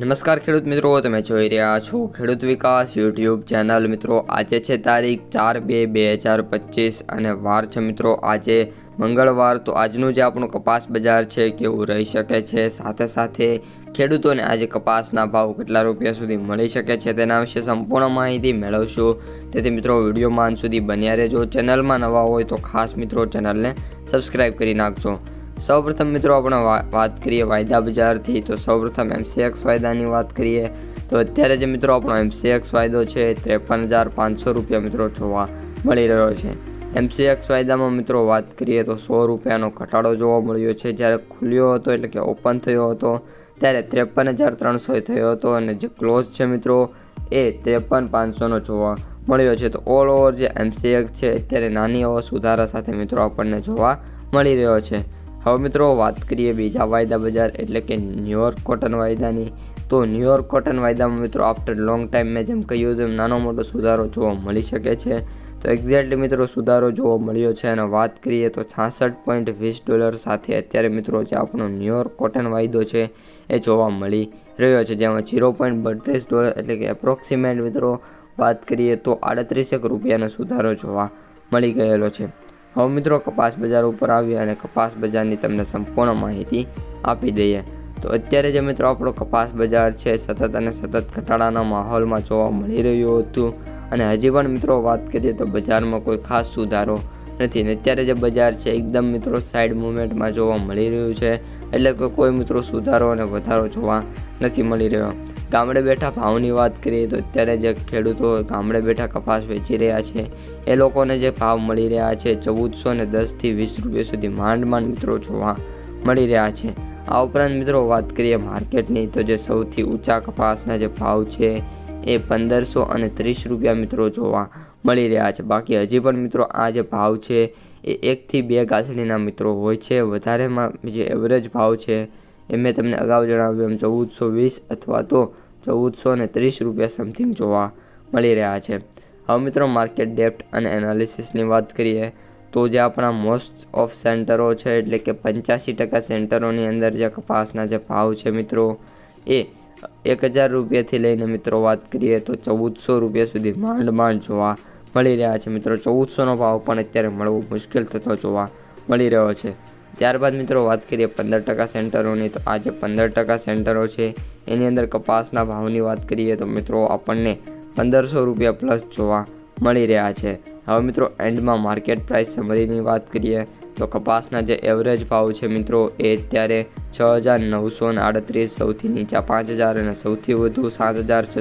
નમસ્કાર ખેડૂત મિત્રો, તમે જોઈ રહ્યા છો ખેડૂત વિકાસ યુટ્યુબ ચેનલ. મિત્રો, આજે છે તારીખ ચાર બે બે હજાર પચીસ અને વાર છે મિત્રો, આજે મંગળવાર. તો આજનું જે આપણું કપાસ બજાર છે કેવું રહી શકે છે? સાથે સાથે ખેડૂતોને આજે કપાસના ભાવ કેટલા રૂપિયા સુધી મળી શકે છે તેના વિશે સંપૂર્ણ માહિતી મેળવશું. તેથી મિત્રો, વિડીયોમાં સુધી બન્યા રહેજો. ચેનલમાં નવા હોય તો ખાસ મિત્રો, ચેનલને સબસ્ક્રાઈબ કરી નાખજો. સૌપ્રથમ મિત્રો આપણે વાત કરીએ વાયદા બજારથી, તો સૌપ્રથમ એમસીએક્સ વાયદાની વાત કરીએ, તો અત્યારે જે મિત્રો આપણો એમસીએક્સ વાયદો છે ત્રેપન હજાર પાંચસો રૂપિયા મિત્રો જોવા મળી રહ્યો છે. એમસીએક્સ વાયદામાં મિત્રો વાત કરીએ તો સો રૂપિયાનો ઘટાડો જોવા મળ્યો છે. જ્યારે ખુલ્યો હતો, એટલે કે ઓપન થયો હતો, ત્યારે ત્રેપન હજાર ત્રણસો થયો હતો અને જે ક્લોઝ છે મિત્રો એ ત્રેપન પાંચસોનો જોવા મળ્યો છે. તો ઓલ ઓવર જે એમસીએક્સ છે, અત્યારે નાની એવો સુધારા સાથે મિત્રો આપણને જોવા મળી રહ્યો છે. હવે મિત્રો વાત કરીએ બીજા વાયદા બજાર, એટલે કે ન્યુયોર્ક કોટન વાયદાની. તો ન્યુયોર્ક કોટન વાયદામાં મિત્રો આફ્ટર લોંગ ટાઈમ મેં જેમ કહ્યું તેમ નાનો મોટો સુધારો જોવા મળી શકે છે. તો એક્ઝેક્ટલી મિત્રો સુધારો જોવા મળ્યો છે અને વાત કરીએ તો છાસઠ પોઈન્ટ વીસ ડોલર સાથે અત્યારે મિત્રો જે આપણો ન્યુયોર્ક કોટન વાયદો છે એ જોવા મળી રહ્યો છે. જેમાં ઝીરો પોઈન્ટ બત્રીસ ડોલર એટલે કે એપ્રોક્સિમેટ મિત્રો વાત કરીએ તો આડત્રીસેક રૂપિયાનો સુધારો જોવા મળી ગયેલો છે. હવે મિત્રો, કપાસ બજાર ઉપર આવી અને કપાસ બજારની તમને સંપૂર્ણ માહિતી આપી દઈએ. તો અત્યારે જે મિત્રો આપણો કપાસ બજાર છે, સતત અને સતત ઘટાડાના માહોલમાં જોવા મળી રહ્યું હતું. અને હજી પણ મિત્રો વાત કરીએ તો બજારમાં કોઈ ખાસ સુધારો નથી. ને અત્યારે જે બજાર છે, એકદમ મિત્રો સાઈડ મુવમેન્ટમાં જોવા મળી રહ્યું છે. એટલે કે કોઈ મિત્રો સુધારો અને વધારો જોવા નથી મળી રહ્યો. ગામડે બેઠા ભાવની વાત કરીએ તો અત્યારે જે ખેડૂતો ગામડે બેઠા કપાસ વેચી રહ્યા છે, એ લોકોને જે ભાવ મળી રહ્યા છે, ચૌદસો ને દસથી વીસ રૂપિયા સુધી માંડ માંડ મિત્રો જોવા મળી રહ્યા છે. આ ઉપરાંત મિત્રો વાત કરીએ માર્કેટની, તો જે સૌથી ઊંચા કપાસના જે ભાવ છે, એ પંદરસો અને ત્રીસ રૂપિયા મિત્રો જોવા મળી રહ્યા છે. બાકી હજી પણ મિત્રો આ જે ભાવ છે, એ એકથી બે ગાંસડીના મિત્રો હોય છે. વધારેમાં જે એવરેજ ભાવ છે, એ મેં તમને અગાઉ જણાવ્યું એમ ચૌદસો વીસ અથવા તો ચૌદસો ને ત્રીસ રૂપિયા સમથિંગ જોવા મળી રહ્યા છે. હવે મિત્રો માર્કેટ ડેપ્ટ અને એનાલિસિસની વાત કરીએ તો જે આપણા મોસ્ટ ઓફ સેન્ટરો છે, એટલે કે પંચ્યાસી ટકા સેન્ટરોની અંદર જે કપાસના જે ભાવ છે મિત્રો, એ એક હજાર રૂપિયાથી લઈને મિત્રો વાત કરીએ તો ચૌદસો રૂપિયા સુધી માંડ માંડ જોવા મળી રહ્યા છે. મિત્રો ચૌદસોનો ભાવ પણ અત્યારે મળવો મુશ્કેલ થતો જોવા મળી રહ્યો છે. ત્યારબાદ મિત્રો વાત કરીએ પંદર ટકા સેન્ટરોની, તો આ જે પંદર ટકા સેન્ટરો છે, એની અંદર કપાસના ભાવની વાત કરીએ તો મિત્રો આપણને પંદરસો રૂપિયા પ્લસ જોવા મળી રહ્યા છે. હવે મિત્રો એન્ડમાં માર્કેટ પ્રાઇસ સમરીની વાત કરીએ, તો કપાસના જે એવરેજ ભાવ છે મિત્રો, એ અત્યારે છ હજાર નવસો ને આડત્રીસ, સૌથી નીચા પાંચ હજાર અને સૌથી વધુ સાત હજાર